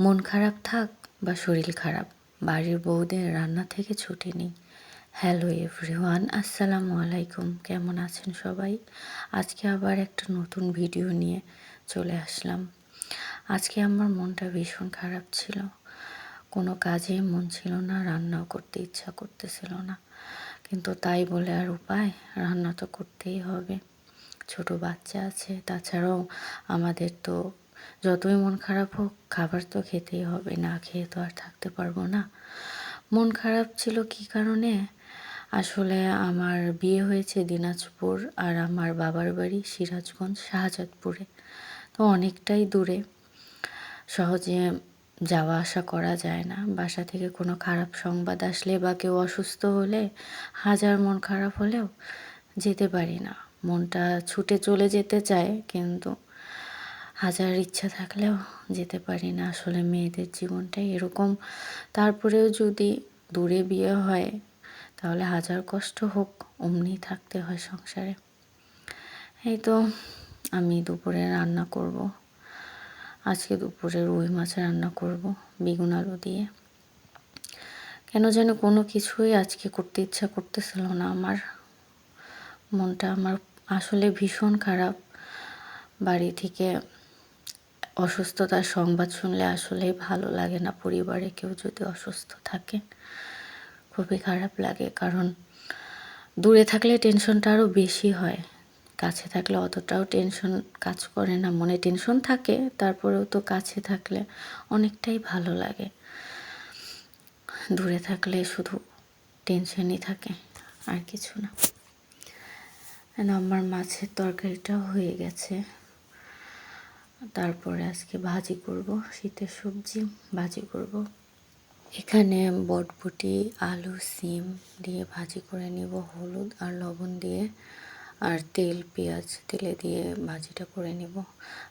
মন খারাপ থাক বা শরীর খারাপ, বাড়ির বউদের রান্না থেকে ছুটি নেই। হ্যালো এভরিওয়ান আসসালামু আলাইকুম। কেমন আছেন সবাই? আজকে আবার একটা নতুন ভিডিও নিয়ে চলে আসলাম। আজকে আমার মনটা ভীষণ খারাপ ছিল। কোনো কাজে মন ছিল না, রান্নাও করতে ইচ্ছা করতেছিল না। কিন্তু তাই বলে আর উপায়? রান্না তো করতেই হবে। ছোট বাচ্চা আছে, তাছাড়াও আমাদের তো যতই মন খারাপ হোক, খাবার তো খেতেই হবে, না খেয়ে তো আর থাকতে পারব না। মন খারাপ ছিল কি কারণে? আসলে আমার বিয়ে হয়েছে দিনাজপুর আর আমার বাবার বাড়ি সিরাজগঞ্জ, শাহজাদপুরে। তো অনেকটাই দূরে। সহজে যাওয়া আসা করা যায় না। বাসা থেকে কোনো খারাপ সংবাদ আসলে বা কেউ অসুস্থ হলে, হাজার মন খারাপ হলেও যেতে পারি না। মনটা ছুটে চলে যেতে চায়, কিন্তু হাজার ইচ্ছা থাকলেও যেতে পারি না। আসলে মেয়েদের জীবনটাই এরকম। তারপরেও যদি দূরে বিয়ে হয়, তাহলে হাজার কষ্ট হোক, অমনি থাকতে হয় সংসারে। এই তো আমি দুপুরে রান্না করব। আজকে দুপুরে রুই মাছ রান্না করব, বেগুন আলু দিয়ে। কেন যেন কোনো কিছুই আজকে করতে ইচ্ছা করতেছিল না আমার। মনটা আমার আসলে ভীষণ খারাপ। বাড়ি থেকে অসুস্থতার সংবাদ শুনলে আসলেই ভালো লাগে না পরিবারে কেউ যদি অসুস্থ থাকে। খুবই খারাপ লাগে কারণ দূরে থাকলে টেনশনটা আরও বেশি হয়। কাছে থাকলে অতটাও টেনশন কাজ করে না। মনে টেনশন থাকে, তারপরেও তো কাছে থাকলে অনেকটাই ভালো লাগে। দূরে থাকলে শুধু টেনশনই থাকে, আর কিছু না। আমার মাছের তরকারিটাও হয়ে গেছে। তারপরে আজকে ভাজি করব, শীতের সবজি ভাজি করব। এখানে বটবটি, আলু, সিম দিয়ে ভাজি করে নিব, হলুদ আর লবণ দিয়ে। আর তেল, পেঁয়াজ, তেলে দিয়ে ভাজিটা করে নিব।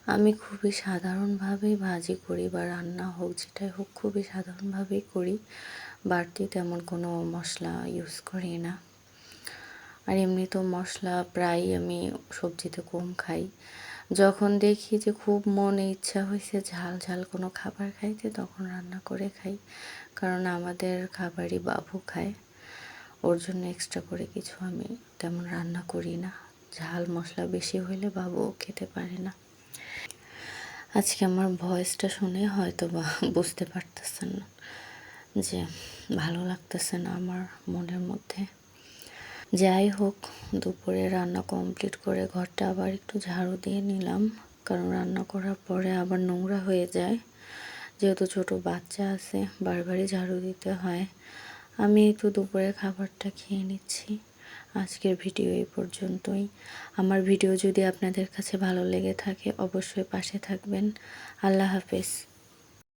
আমি খুবই সাধারণভাবেই ভাজি করি বা রান্না হোক, যেটাই হোক, খুবই সাধারণভাবেই করি। বাড়তি তেমন কোনো মশলা ইউজ করি না। আর এমনি তো মশলা প্রায় আমি সবজিতে কম খাই। যখন দেখি যে খুব মনে ইচ্ছা হয়েছে ঝাল ঝাল কোনো খাবার খাইতে, তখন রান্না করে খাই। কারণ আমাদের খাবারই বাবু খায়। ওর জন্য এক্সট্রা করে কিছু আমি তেমন রান্না করি না। ঝাল মশলা বেশি হইলে বাবু খেতে পারে না। আজকে আমার ভয়েসটা শুনে হয়তো বা বুঝতে পারতেছেন না যে ভালো লাগতেছে না আমার মনের মধ্যে। যাই হোক, দুপুরে রান্না কমপ্লিট করে ঘরটা আবার একটু ঝাড়ু দিয়ে নিলাম। কারণ রান্না করার পরে আবার নোংরা হয়ে যায়। যেহেতু ছোট বাচ্চা আছে, বারবারই ঝাড়ু দিতে হয়। আমি একটু দুপুরে খাবারটা খেয়ে নিচ্ছি। আজকের ভিডিও এই পর্যন্তই। আমার ভিডিও যদি আপনাদের কাছে ভালো লেগে থাকে, অবশ্যই পাশে থাকবেন। আল্লাহ হাফেজ।